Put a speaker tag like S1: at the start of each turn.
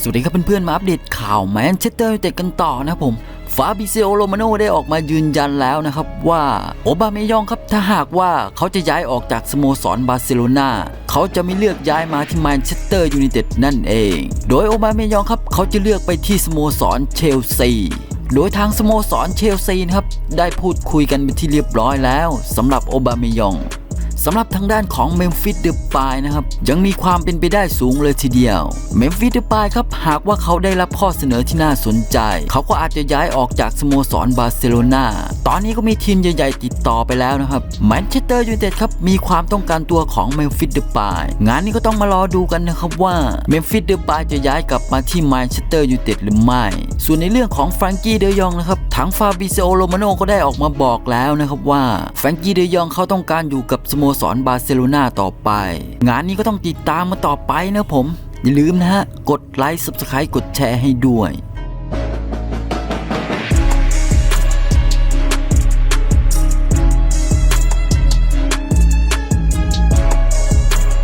S1: สวัสดีครับเพื่อนๆมาอัปเดตข่าวแมนเชสเตอร์ยูไนเต็ดกันต่อนะครับผมฟาบิเซโอโรมาโนได้ออกมายืนยันแล้วนะครับว่าโอบาเมยองครับถ้าหากว่าเขาจะย้ายออกจากสโมสรบาร์เซโลนาเขาจะไม่เลือกย้ายมาที่แมนเชสเตอร์ยูไนเต็ดนั่นเอง โดยโอบาเมยองครับเขาจะเลือกไปที่สโมสรเชลซีโดยทางสโมสรเชลซีนะครับได้พูดคุยกันเป็นที่เรียบร้อยแล้วสำหรับโอบาเมยอง สำหรับทางด้านของเมมฟิสเดอะปายนะครับยังมีความเป็นไปได้สูงเลยทีเดียว เมมฟิสเดอะปายครับหากว่าเขาได้รับข้อเสนอที่น่าสนใจ เขาก็อาจจะย้ายออกจากสโมสรบาร์เซโลนา ตอนนี้ก็มีทีมใหญ่ๆติดต่อไปแล้วนะครับแมนเชสเตอร์ยูไนเต็ดครับมีความต้องการตัวของเมมฟิสเดอะปายงานนี้ก็ต้องมารอดูกันนะครับว่าเมมฟิสเดอะปายจะย้ายกลับมาที่แมนเชสเตอร์ยูไนเต็ดหรือไม่ ส่วนในเรื่องของแฟรงกี้เดยองนะครับทางฟาบิเซโอโรมาโนก็ได้ออกมาบอกแล้วนะครับว่าแฟรงกี้เดยองเขาต้องการอยู่กับสโมสรบาร์เซโลนาต่อไป งานนี้ก็ต้องติดตามมาต่อไปนะผมอย่าลืมนะฮะ กดไลค์ subscribe กดแชร์ให้ด้วย